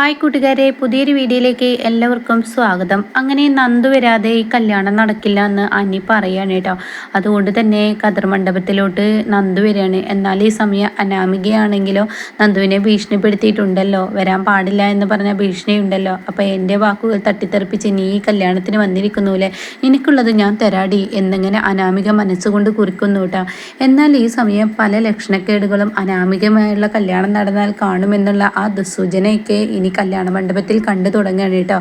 Hi കൂട്ടുകാരെ പുതിയൊരു വീഡിയോയിലേക്ക് എല്ലാവർക്കും സ്വാഗതം. അങ്ങനെ നന്ദു വരാതെ ഈ കല്യാണം നടക്കില്ല എന്ന് അനി പറയാണ് കേട്ടോ. അതുകൊണ്ട് തന്നെ കതിർ മണ്ഡപത്തിലോട്ട് നന്ദു വരികയാണ് എന്നാൽ ഈ സമയം അനാമികയാണെങ്കിലോ നന്ദുവിനെ ഭീഷണിപ്പെടുത്തിയിട്ടുണ്ടല്ലോ. വരാൻ പാടില്ല എന്ന് പറഞ്ഞ ഭീഷണി ഉണ്ടല്ലോ അപ്പോൾ എന്റെ വാക്കുകൾ തട്ടിത്തെറിപ്പിച്ച് നീ ഈ കല്യാണത്തിന് വന്നിരിക്കുന്നുല്ലേ? എനിക്കുള്ളത് ഞാൻ തരാടി എന്നിങ്ങനെ അനാമിക മനസ്സുകൊണ്ട് കുറിക്കുന്നു കേട്ടോ. എന്നാൽ ഈ സമയം പല ലക്ഷണക്കേടുകളും അനാമികമായുള്ള കല്യാണം നടന്നാൽ കാണുമെന്നുള്ള ആ ദുസൂചനയൊക്കെ കല്യാണ മണ്ഡപത്തിൽ കണ്ടു തുടങ്ങുകയാണ് കേട്ടോ.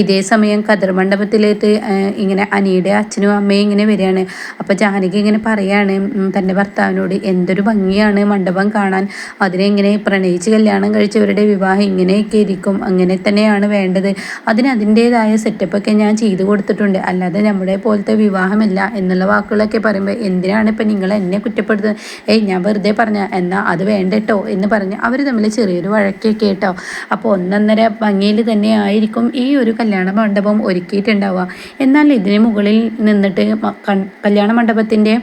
ഇതേ സമയം കതിർ മണ്ഡപത്തിലേക്ക് ഇങ്ങനെ അനിയുടെ അച്ഛനും അമ്മയും ഇങ്ങനെ വരികയാണ്. അപ്പോൾ ജാനകി ഇങ്ങനെ പറയാണ് തന്റെ ഭർത്താവിനോട് എന്തൊരു ഭംഗിയാണ് മണ്ഡപം കാണാൻ. അതിനെ ഇങ്ങനെ പ്രണയിച്ച് കല്യാണം കഴിച്ചവരുടെ വിവാഹം ഇങ്ങനെയൊക്കെ ഇരിക്കും. അങ്ങനെ തന്നെയാണ് വേണ്ടത്. അതിന് അതിന്റേതായ സെറ്റപ്പൊക്കെ ഞാൻ ചെയ്തു കൊടുത്തിട്ടുണ്ട്. അല്ലാതെ നമ്മുടെ പോലത്തെ വിവാഹമല്ല. എന്നുള്ള വാക്കുകളൊക്കെ പറയുമ്പോൾ എന്തിനാണ് ഇപ്പം നിങ്ങൾ എന്നെ കുറ്റപ്പെടുത്തുന്നത്? ഏയ് ഞാൻ വെറുതെ പറഞ്ഞ എന്നാൽ അത് വേണ്ടട്ടോ എന്ന് പറഞ്ഞ് അവർ തമ്മിൽ ചെറിയൊരു വഴക്കൊക്കെ കേട്ടോ. അപ്പോൾ ഒന്നൊന്നര ഭംഗിയിൽ തന്നെ ആയിരിക്കും ഈ ഒരു കല്യാണ മണ്ഡപം ഒരുക്കിയിട്ടുണ്ടാവുക. എന്നാൽ ഇതിന് മുകളിൽ നിന്നിട്ട് കല്യാണ മണ്ഡപത്തിന്റെ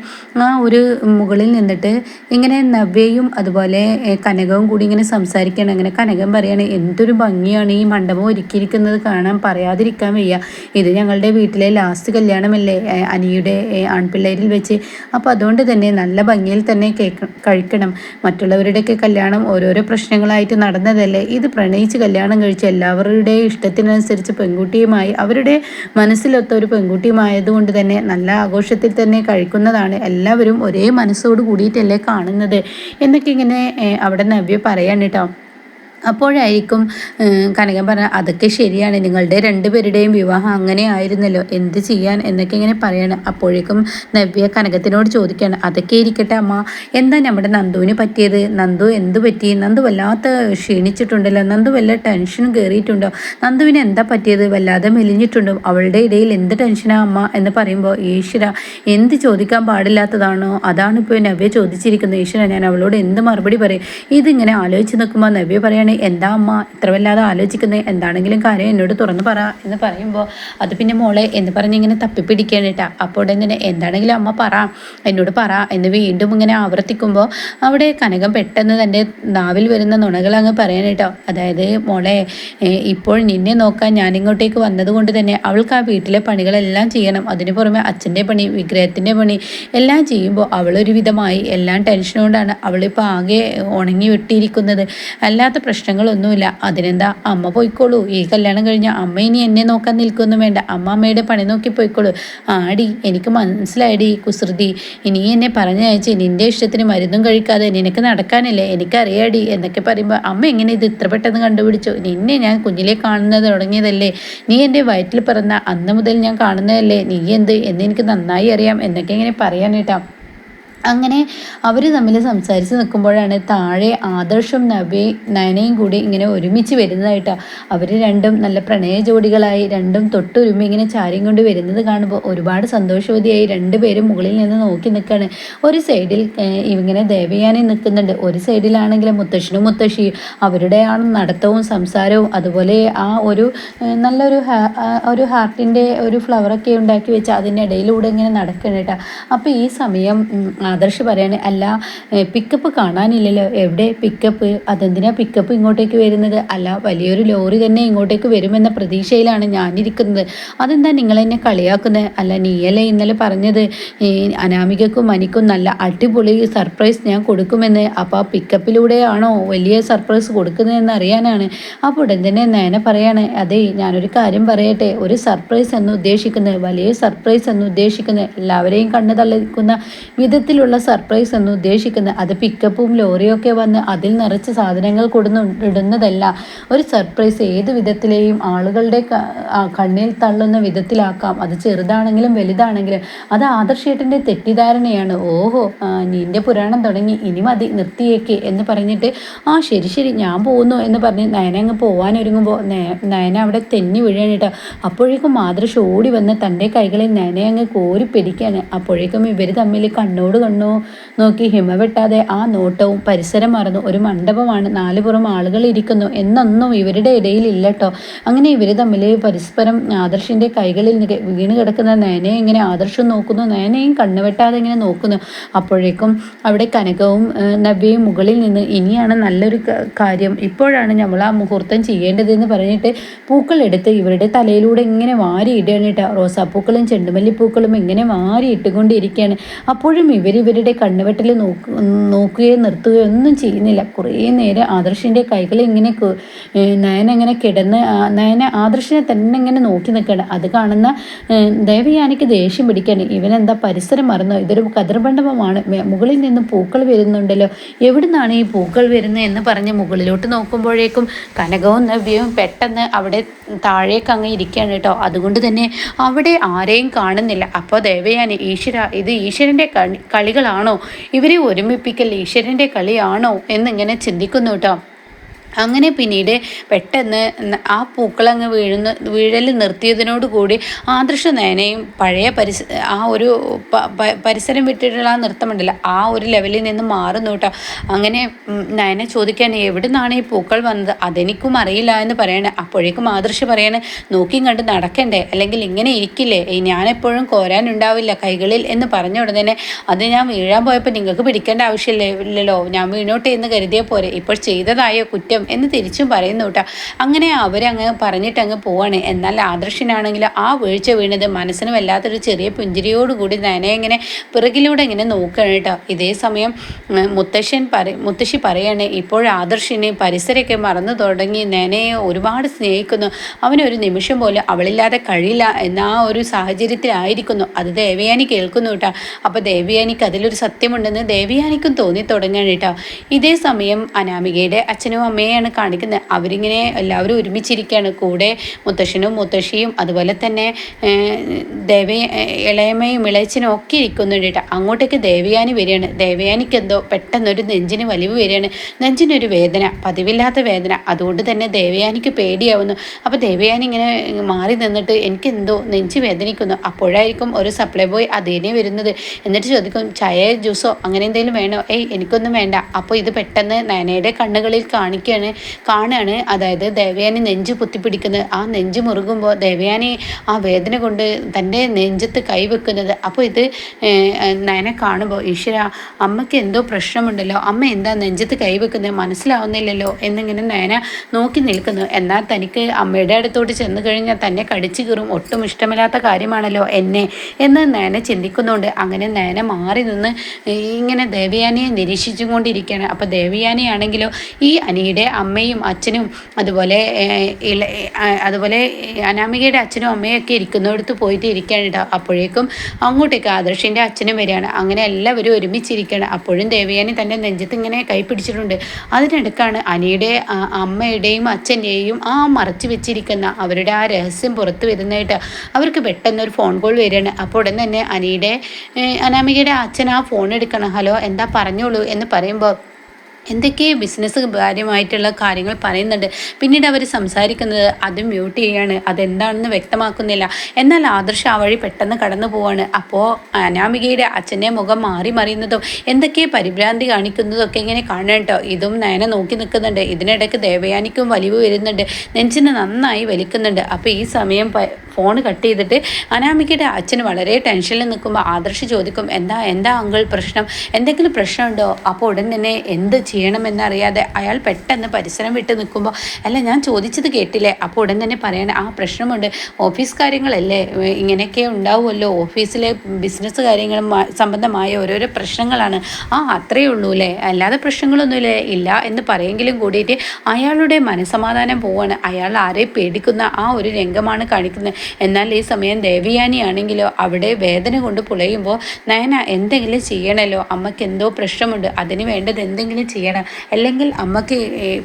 ആ ഒരു മുകളിൽ നിന്നിട്ട് ഇങ്ങനെ നവ്യയും അതുപോലെ കനകവും കൂടി ഇങ്ങനെ സംസാരിക്കുകയാണ്. അങ്ങനെ കനകം പറയാണ് എന്തൊരു ഭംഗിയാണ് ഈ മണ്ഡപം ഒരുക്കിയിരിക്കുന്നത് കാണാൻ പറയാതിരിക്കാൻ വയ്യ. ഇത് ഞങ്ങളുടെ വീട്ടിലെ ലാസ്റ്റ് കല്യാണമല്ലേ അനിയുടെ ആൺപിള്ളേരിൽ വെച്ച്. അപ്പോൾ അതുകൊണ്ട് തന്നെ നല്ല ഭംഗിയിൽ തന്നെ കേക്ക് കഴിക്കണം. മറ്റുള്ളവരുടെയൊക്കെ കല്യാണം ഓരോരോ പ്രശ്നങ്ങളായിട്ട് നടന്നതല്ലേ? ഇത് പ്രണയിച്ച് കല്യാണം കഴിച്ച് എല്ലാവരുടെ ഇഷ്ടത്തിനനുസരിച്ച് പെൺകുട്ടിയുമായി അവരുടെ മനസ്സിലൊത്ത ഒരു പെൺകുട്ടിയുമായതുകൊണ്ട് തന്നെ നല്ല ആഘോഷത്തിൽ തന്നെ കഴിക്കുന്നതാണ് എല്ലാവരും ഒരേ മനസ്സോട് കൂടിയിട്ടല്ലേ കാണുന്നത്. എന്നൊക്കെ ഇങ്ങനെ അവിടെ നവ്യ പറയാണ് കേട്ടോ. അപ്പോഴായിരിക്കും കനകൻ പറഞ്ഞ അതൊക്കെ ശരിയാണ്. നിങ്ങളുടെ രണ്ടുപേരുടെയും വിവാഹം അങ്ങനെ ആയിരുന്നല്ലോ. എന്ത് ചെയ്യാൻ? എന്നൊക്കെ ഇങ്ങനെ പറയണം. അപ്പോഴേക്കും നവ്യ കനകത്തിനോട് ചോദിക്കുകയാണ് അതൊക്കെ ഇരിക്കട്ടെ അമ്മ. എന്താ നമ്മുടെ നന്ദുവിന് പറ്റിയത്? നന്ദു എന്ത് പറ്റി? നന്ദു വല്ലാത്ത ക്ഷീണിച്ചിട്ടുണ്ടല്ലോ. നന്ദു വല്ല ടെൻഷനും കയറിയിട്ടുണ്ടോ? നന്ദുവിന് എന്താ പറ്റിയത്? വല്ലാതെ മെലിഞ്ഞിട്ടുണ്ടോ? അവളുടെ ഇടയിൽ എന്ത് ടെൻഷനാ അമ്മ? എന്ന് പറയുമ്പോൾ ഈശ്വര എന്ത് ചോദിക്കാൻ പാടില്ലാത്തതാണോ? അതാണ് ഇപ്പോൾ നവ്യ ചോദിച്ചിരിക്കുന്നത്. ഈശ്വര ഞാൻ അവളോട് എന്ത് മറുപടി പറയും? ഇതിങ്ങനെ ആലോചിച്ച് നിൽക്കുമ്പോൾ നവ്യ പറയാണ് എന്താണ് എന്താ അമ്മ ഇത്ര വല്ലാതെ ആലോചിക്കുന്നത് എന്താണെങ്കിലും കാര്യം എന്നോട് തുറന്നു പറ എന്ന് പറയുമ്പോൾ അത് പിന്നെ മോളെ എന്ന് പറഞ്ഞ് ഇങ്ങനെ തപ്പിപ്പിടിക്കുകയാണ് കേട്ടാ. അപ്പോൾ ഇങ്ങനെ എന്താണെങ്കിലും അമ്മ പറ എന്നോട് പറ എന്ന് വീണ്ടും ഇങ്ങനെ ആവർത്തിക്കുമ്പോൾ അവിടെ കനകം പെട്ടെന്ന് തന്റെ നാവിൽ വരുന്ന നുണകൾ അങ്ങ് പറയാൻ കേട്ടോ. അതായത് മോളെ ഇപ്പോൾ നിന്നെ നോക്കാൻ ഞാനിങ്ങോട്ടേക്ക് വന്നതുകൊണ്ട് തന്നെ അവൾക്ക് ആ വീട്ടിലെ പണികളെല്ലാം ചെയ്യണം. അതിന് പുറമെ അച്ഛന്റെ പണി വിഗ്രഹത്തിന്റെ പണി എല്ലാം ചെയ്യുമ്പോൾ അവളൊരു വിധമായി എല്ലാം ടെൻഷൻ കൊണ്ടാണ് അവളിപ്പോൾ ആകെ ഉണങ്ങി വിട്ടിരിക്കുന്നത് അല്ലാത്ത പ്രശ്നം പ്രശ്നങ്ങളൊന്നുമില്ല. അതിനെന്താ? അമ്മ പോയിക്കോളൂ. ഈ കല്യാണം കഴിഞ്ഞ അമ്മ ഇനി എന്നെ നോക്കാൻ നിൽക്കൊന്നും വേണ്ട. അമ്മ അമ്മയുടെ പണി നോക്കി പോയിക്കോളൂ. ആടി എനിക്ക് മനസ്സിലായടി കുസൃതി. ഇനി എന്നെ പറഞ്ഞയച്ച് നിന്റെ ഇഷ്ടത്തിന് മരുന്നും കഴിക്കാതെ നിനക്ക് നടക്കാനല്ലേ? എനിക്കറിയാടി. എന്നൊക്കെ പറയുമ്പോൾ അമ്മ എങ്ങനെ ഇത് ഇത്ര പെട്ടെന്ന് കണ്ടുപിടിച്ചു? നിന്നെ ഞാൻ കുഞ്ഞിലെ കാണുന്നത് തുടങ്ങിയതല്ലേ? നീ എന്റെ വയറ്റിൽ പിറന്ന അന്ന് മുതൽ ഞാൻ കാണുന്നതല്ലേ? നീ എന്ത്? എന്ന് എനിക്ക് നന്നായി അറിയാം. എന്നൊക്കെ ഇങ്ങനെ പറയാനേട്ടാ. അങ്ങനെ അവർ തമ്മിൽ സംസാരിച്ച് നിൽക്കുമ്പോഴാണ് താഴെ ആദർശം നബി നയനയും കൂടി ഇങ്ങനെ ഒരുമിച്ച് വരുന്നതായിട്ടാണ് അവർ രണ്ടും നല്ല പ്രണയ ജോഡികളായി രണ്ടും തൊട്ടൊരുമി ഇങ്ങനെ ചാരിയും കൊണ്ട് വരുന്നത് കാണുമ്പോൾ ഒരുപാട് സന്തോഷവതിയായി രണ്ടുപേരും മുകളിൽ നിന്ന് നോക്കി നിൽക്കുകയാണ് ഒരു സൈഡിൽ ഇങ്ങനെ ദേവയാനി നിൽക്കുന്നുണ്ട്. ഒരു സൈഡിലാണെങ്കിൽ മുത്തശ്ശനും മുത്തശ്ശി അവരുടെ ആ നടത്തവും സംസാരവും അതുപോലെ ആ ഒരു നല്ലൊരു ഒരു ഹാർട്ടിന്റെ ഒരു ഫ്ലവറൊക്കെ ഉണ്ടാക്കി വെച്ച് അതിന്റെ ഇടയിലൂടെ ഇങ്ങനെ നടക്കണം കേട്ടോ. അപ്പോൾ ഈ സമയം ആദർശ് പറയാണ് അല്ല പിക്കപ്പ് കാണാനില്ലല്ലോ. എവിടെ പിക്കപ്പ് അതെന്തിനാ പിക്കപ്പ് ഇങ്ങോട്ടേക്ക് വരുന്നത്? അല്ല വലിയൊരു ലോറി തന്നെ ഇങ്ങോട്ടേക്ക് വരുമെന്ന പ്രതീക്ഷയിലാണ് ഞാനിരിക്കുന്നത്. അതെന്താ നിങ്ങളെന്നെ കളിയാക്കുന്നത് അല്ല നീയല്ലേ ഇന്നലെ പറഞ്ഞത്? അനാമികക്കും മനിക്കും നല്ല അടിപൊളി സർപ്രൈസ് ഞാൻ കൊടുക്കുമെന്ന്. അപ്പോൾ ആ പിക്കപ്പിലൂടെയാണോ വലിയ സർപ്രൈസ് കൊടുക്കുന്നതെന്ന് അറിയാനാണ്. അപ്പോൾ ഉടൻ തന്നെ നേന പറയാണ് അതെ ഞാനൊരു കാര്യം പറയട്ടെ. ഒരു സർപ്രൈസ് എന്ന് ഉദ്ദേശിക്കുന്നത് വലിയ സർപ്രൈസ് എന്ന് ഉദ്ദേശിക്കുന്നത് എല്ലാവരെയും കണ്ണു തള്ളിക്കുന്ന വിധത്തിൽ രീതിയിലുള്ള സർപ്രൈസ് എന്ന് ഉദ്ദേശിക്കുന്നത്. അത് പിക്കപ്പും ലോറിയൊക്കെ വന്ന് അതിൽ നിറച്ച് സാധനങ്ങൾ കൊടുന്നു ഇടുന്നതല്ല. ഒരു സർപ്രൈസ് ഏത് വിധത്തിലെയും ആളുകളുടെ കണ്ണിൽ തള്ളുന്ന വിധത്തിലാക്കാം. അത് ചെറുതാണെങ്കിലും വലുതാണെങ്കിലും. അത് ആദർശേട്ടന്റെ തെറ്റിദ്ധാരണയാണ്. ഓഹോ നിന്റെ പുരാണം തുടങ്ങി. ഇനി മതി നിർത്തിയേക്ക് എന്ന് പറഞ്ഞിട്ട് ആ ശരി ശരി ഞാൻ പോകുന്നു എന്ന് പറഞ്ഞ് നയന അങ്ങ് പോകാൻ ഒരുങ്ങുമ്പോൾ നയന അവിടെ തെന്നി വീഴാനിട്ട് അപ്പോഴേക്കും മാതൃശ ഓടി വന്ന് തന്റെ കൈകളിൽ നയനെ അങ്ങ് കോരി പിടിക്കാണ് അപ്പോഴേക്കും ഇവർ തമ്മിൽ കണ്ണോട് കണ്ണു നോക്കി ഹിമ വെട്ടാതെ ആ നോട്ടവും പരിസരം മറന്നു. ഒരു മണ്ഡപമാണ് നാലുപുറം ആളുകൾ ഇരിക്കുന്നു എന്നൊന്നും ഇവരുടെ ഇടയിൽ ഇല്ല കേട്ടോ അങ്ങനെ ഇവർ തമ്മിൽ പരസ്പരം ആദർശിന്റെ കൈകളിൽ വീണ് കിടക്കുന്ന നേനെ ഇങ്ങനെ ആദർശം നോക്കുന്നു. നേനയും കണ്ണുവെട്ടാതെ ഇങ്ങനെ നോക്കുന്നു. അപ്പോഴേക്കും അവിടെ കനകവും നവ്യയും മുകളിൽ നിന്ന് ഇനിയാണ് നല്ലൊരു കാര്യം. ഇപ്പോഴാണ് നമ്മൾ ആ മുഹൂർത്തം ചെയ്യേണ്ടതെന്ന് പറഞ്ഞിട്ട് പൂക്കൾ എടുത്ത് ഇവരുടെ തലയിലൂടെ ഇങ്ങനെ വാരി ഇടുകയാണ് കേട്ടോ റോസാപ്പൂക്കളും ചെണ്ടുമല്ലിപ്പൂക്കളും ഇങ്ങനെ വാരി ഇട്ടുകൊണ്ടിരിക്കുകയാണ് അപ്പോഴും ഇവർ ഇവരുടെ കണ്ണുവെട്ടൽ നോക്ക് നോക്കുകയോ നിർത്തുകയോ ഒന്നും ചെയ്യുന്നില്ല. കുറേ നേരം ആദർശിന്റെ കൈകൾ ഇങ്ങനെ നയന ഇങ്ങനെ കിടന്ന് നയന ആദർശിനെ തന്നെ ഇങ്ങനെ നോക്കി നിൽക്കണം അത് കാണുന്ന ദേവയാനയ്ക്ക് ദേഷ്യം പിടിക്കാൻ ഇവനെന്താ പരിസരം മറന്നോ? ഇതൊരു കതിർബണ്ഡപമാണ് മുകളിൽ നിന്ന് പൂക്കൾ വരുന്നുണ്ടല്ലോ. എവിടുന്നാണ് ഈ പൂക്കൾ വരുന്നത് എന്ന് പറഞ്ഞ് മുകളിലോട്ട് നോക്കുമ്പോഴേക്കും കനകവും നവ്യവും പെട്ടെന്ന് അവിടെ താഴേക്ക് അങ്ങ് ഇരിക്കുകയാണ് കേട്ടോ. അതുകൊണ്ട് തന്നെ അവിടെ ആരെയും കാണുന്നില്ല. അപ്പോൾ ദേവയാനി ഈശ്വര ഇത് ഈശ്വരന്റെ കളികളാണോ? ഇവരെ ഒരുമിപ്പിക്കൽ ഈശ്വരന്റെ കളിയാണോ? എന്നിങ്ങനെ ചിന്തിക്കുന്നു കേട്ടോ അങ്ങനെ പിന്നീട് പെട്ടെന്ന് ആ പൂക്കളങ്ങ് വീഴുന്ന വീഴൽ നിർത്തിയതിനോടുകൂടി ആദൃശ നയനയും പഴയ പരിസ ആ ഒരു പരിസരം വിട്ടിട്ടുള്ള ആ നൃത്തമുണ്ടല്ലോ ആ ഒരു ലെവലിൽ നിന്ന് മാറുന്നു കേട്ടോ അങ്ങനെ നയനെ ചോദിക്കാൻ എവിടെ നിന്നാണ് ഈ പൂക്കൾ വന്നത്? അതെനിക്കും അറിയില്ല എന്ന് പറയണേ. അപ്പോഴേക്കും ആദൃശ പറയണേ നോക്കിയും കണ്ട് നടക്കണ്ടേ? അല്ലെങ്കിൽ ഇങ്ങനെ ഇരിക്കില്ലേ? ഞാനെപ്പോഴും കോരാനുണ്ടാവില്ല കൈകളിൽ എന്ന് പറഞ്ഞ ഉടനെ അത് ഞാൻ വീഴാൻ പോയപ്പോൾ നിങ്ങൾക്ക് പിടിക്കേണ്ട ആവശ്യമില്ലല്ലോ. ഞാൻ വീണോട്ടെ എന്ന് കരുതിയ പോരെ ഇപ്പോൾ ചെയ്തതായോ കുറ്റം? പറ്റും എന്ന് തിരിച്ചും പറയുന്നു കേട്ടോ. അങ്ങനെ അവരങ്ങ് പറഞ്ഞിട്ട് അങ്ങ് പോവാണ്. എന്നാൽ ആദർശനാണെങ്കിൽ ആ വീഴ്ച വീണത് മനസ്സിന് വല്ലാത്തൊരു ചെറിയ പുഞ്ചിരിയോടുകൂടി നനെ ഇങ്ങനെ പിറകിലൂടെ ഇങ്ങനെ നോക്കുകയാണ് കേട്ടോ. ഇതേ സമയം മുത്തശ്ശൻ പറ മുത്തശ്ശി പറയാണ് ഇപ്പോൾ ആദർശിനെ പരിസരമൊക്കെ മറന്നു തുടങ്ങി. നനയെ ഒരുപാട് സ്നേഹിക്കുന്നു. അവനൊരു നിമിഷം പോലും അവളില്ലാതെ കഴിയില്ല എന്ന ആ ഒരു സാഹചര്യത്തിലായിരിക്കുന്നു. അത് ദേവയാനി കേൾക്കുന്നു കേട്ടോ. അപ്പോൾ ദേവയാനിക്ക് അതിലൊരു സത്യമുണ്ടെന്ന് ദേവയാനിക്കും തോന്നി തുടങ്ങുകയാണ് കേട്ടോ. ഇതേ സമയം അനാമികയുടെ അച്ഛനും അമ്മയും അമ്മയെയാണ് കാണിക്കുന്നത്. അവരിങ്ങനെ എല്ലാവരും ഒരുമിച്ചിരിക്കുകയാണ്. കൂടെ മുത്തശ്ശനും മുത്തശ്ശിയും അതുപോലെ തന്നെ ദേവ ഇളയമ്മയും ഇളയച്ചനും ഒക്കെ ഇരിക്കുന്നുണ്ട് കേട്ടോ. അങ്ങോട്ടേക്ക് ദേവയാനി വരികയാണ്. ദേവയാനിക്ക് എന്തോ പെട്ടെന്നൊരു നെഞ്ചിന് വലിവ് വരികയാണ്. നെഞ്ചിനൊരു വേദന പതിവില്ലാത്ത വേദന. അതുകൊണ്ട് തന്നെ ദേവയാനിക്ക് പേടിയാവുന്നു. അപ്പോൾ ദേവയാനി ഇങ്ങനെ മാറി നിന്നിട്ട് എനിക്ക് എന്തോ നെഞ്ച് വേദനിക്കുന്നു. അപ്പോഴായിരിക്കും ഒരു സപ്ലൈ ബോയ് അതേനെ വരുന്നത്. എന്നിട്ട് ചോദിക്കും ചായ ജ്യൂസോ അങ്ങനെ എന്തെങ്കിലും വേണോ? ഏയ് എനിക്കൊന്നും വേണ്ട. അപ്പോൾ ഇത് പെട്ടെന്ന് നയനയുടെ കണ്ണുകളിൽ കാണിക്കുകയാണ്. കാണുകയാണ് കാണുകയാണ്. അതായത് ദേവയാനി നെഞ്ച് കുത്തിപ്പിടിക്കുന്നത്. ആ നെഞ്ച് മുറുകുമ്പോൾ ദേവയാനി ആ വേദന കൊണ്ട് തന്റെ നെഞ്ചത്ത് കൈവെക്കുന്നത് അപ്പോൾ ഇത് നയനെ കാണുമ്പോൾ ഈശ്വര അമ്മയ്ക്ക് എന്തോ പ്രശ്നമുണ്ടല്ലോ. അമ്മ എന്താ നെഞ്ചത്ത് കൈവെക്കുന്നത് മനസ്സിലാവുന്നില്ലല്ലോ എന്നിങ്ങനെ നയന നോക്കി നിൽക്കുന്നു. എന്നാൽ തനിക്ക് അമ്മയുടെ അടുത്തോട്ട് ചെന്ന് കഴിഞ്ഞാൽ തന്നെ കടിച്ചു കീറും. ഒട്ടും ഇഷ്ടമില്ലാത്ത കാര്യമാണല്ലോ എന്നെ എന്ന് നയന ചിന്തിക്കുന്നുണ്ട്. അങ്ങനെ നയന മാറി നിന്ന് ഇങ്ങനെ ദേവയാനിയെ നിരീക്ഷിച്ചുകൊണ്ടിരിക്കുകയാണ്. അപ്പോൾ ദേവയാനിയാണെങ്കിലോ ഈ അനിയുടെ അമ്മയും അച്ഛനും അതുപോലെ അതുപോലെ അനാമികയുടെ അച്ഛനും അമ്മയൊക്കെ ഇരിക്കുന്നിടത്ത് പോയിട്ട് ഇരിക്കുകയാണ് കേട്ടോ. അപ്പോഴേക്കും അങ്ങോട്ടേക്ക് ആദർശിന്റെ അച്ഛനും വരികയാണ്. അങ്ങനെ എല്ലാവരും ഒരുമിച്ചിരിക്കുകയാണ്. അപ്പോഴും ദേവയാനി തന്റെ നെഞ്ചത്ത് ഇങ്ങനെ കൈ പിടിച്ചിട്ടുണ്ട്. അതിനിടക്കാണ് അനിയുടെ അമ്മയുടെയും അച്ഛന്റെയും ആ മറച്ചു വെച്ചിരിക്കുന്ന അവരുടെ ആ രഹസ്യം പുറത്തു വരുന്നതായിട്ട് അവർക്ക് പെട്ടെന്ന് ഒരു ഫോൺ കോൾ വരികയാണ്. അപ്പോൾ ഉടൻ തന്നെ അനിയുടെ അനാമികയുടെ അച്ഛൻ ആ ഫോൺ എടുക്കണം. ഹലോ എന്താ പറഞ്ഞോളൂ? എന്ന് പറയുമ്പോൾ എന്തൊക്കെയോ ബിസിനസ് കാര്യമായിട്ടുള്ള കാര്യങ്ങൾ പറയുന്നുണ്ട്. പിന്നീട് അവർ സംസാരിക്കുന്നത് അത് മ്യൂട്ട് ചെയ്യാണ്. അതെന്താണെന്ന് വ്യക്തമാക്കുന്നില്ല. എന്നാൽ ആദർശ ആ വഴി പെട്ടെന്ന് കടന്നു പോവാണ്. അപ്പോൾ അനാമികയുടെ അച്ഛന്റെ മുഖം മാറി മറിയുന്നതും എന്തൊക്കെ പരിഭ്രാന്തി കാണിക്കുന്നതൊക്കെ ഇങ്ങനെ കാണണം കേട്ടോ. ഇതും നയനെ നോക്കി നിൽക്കുന്നുണ്ട്. ഇതിനിടയ്ക്ക് ദേവയാനിക്കും വലിവ് വരുന്നുണ്ട്. നെഞ്ചിന് നന്നായി വലിക്കുന്നുണ്ട്. അപ്പോൾ ഈ സമയം ഫോൺ കട്ട് ചെയ്തിട്ട് അനാമികയുടെ അച്ഛൻ വളരെ ടെൻഷനിൽ നിൽക്കുമ്പോൾ ആദർശ് ചോദിക്കും എന്താ എന്താ അങ്കിൾ പ്രശ്നം? എന്തെങ്കിലും പ്രശ്നമുണ്ടോ? അപ്പോൾ ഉടൻ തന്നെ എന്ത് ചെയ്യണമെന്നറിയാതെ അയാൾ പെട്ടെന്ന് പരിസരം വിട്ട് നിൽക്കുമ്പോൾ അല്ല ഞാൻ ചോദിച്ചത് കേട്ടില്ലേ? അപ്പോൾ ഉടൻ തന്നെ പറയണേ ആ പ്രശ്നമുണ്ട്. ഓഫീസ് കാര്യങ്ങളല്ലേ? ഇങ്ങനെയൊക്കെ ഉണ്ടാവുമല്ലോ. ഓഫീസിലെ ബിസിനസ് കാര്യങ്ങളും സംബന്ധമായ ഓരോരോ പ്രശ്നങ്ങളാണ്. ആ അത്രയേ ഉള്ളൂ അല്ലേ അല്ലാതെ പ്രശ്നങ്ങളൊന്നുമില്ല? ഇല്ല എന്ന് പറയെങ്കിലും കൂടിയിട്ട് അയാളുടെ മനസമാധാനം പോവാണ്. അയാൾ ആരെ പേടിക്കുന്ന ആ ഒരു രംഗമാണ് കാണിക്കുന്നത്. എന്നാൽ ഈ സമയം ദേവിയാനിയാണെങ്കിലോ അവിടെ വേദന കൊണ്ട് പുളയുമ്പോൾ നയന എന്തെങ്കിലും ചെയ്യണമല്ലോ അമ്മയ്ക്ക് എന്തോ പ്രശ്നമുണ്ട്. അതിന് വേണ്ടത് എന്തെങ്കിലും ചെയ്യണം. അല്ലെങ്കിൽ അമ്മയ്ക്ക്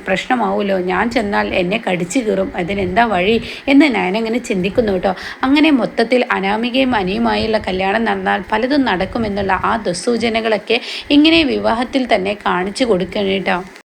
പ്രശ്നമാവുമല്ലോ ഞാൻ ചെന്നാൽ എന്നെ കടിച്ചു കീറും. അതിനെന്താ വഴി? എന്ന് ഞാനങ്ങനെ ചിന്തിക്കുന്നു കേട്ടോ. അങ്ങനെ മൊത്തത്തിൽ അനാമികയും അനിയുമായുള്ള കല്യാണം നടന്നാൽ പലതും നടക്കുമെന്നുള്ള ആ ദുസ്സൂചനകളൊക്കെ ഇങ്ങനെ വിവാഹത്തിൽ തന്നെ കാണിച്ചു കൊടുക്കണം കേട്ടോ.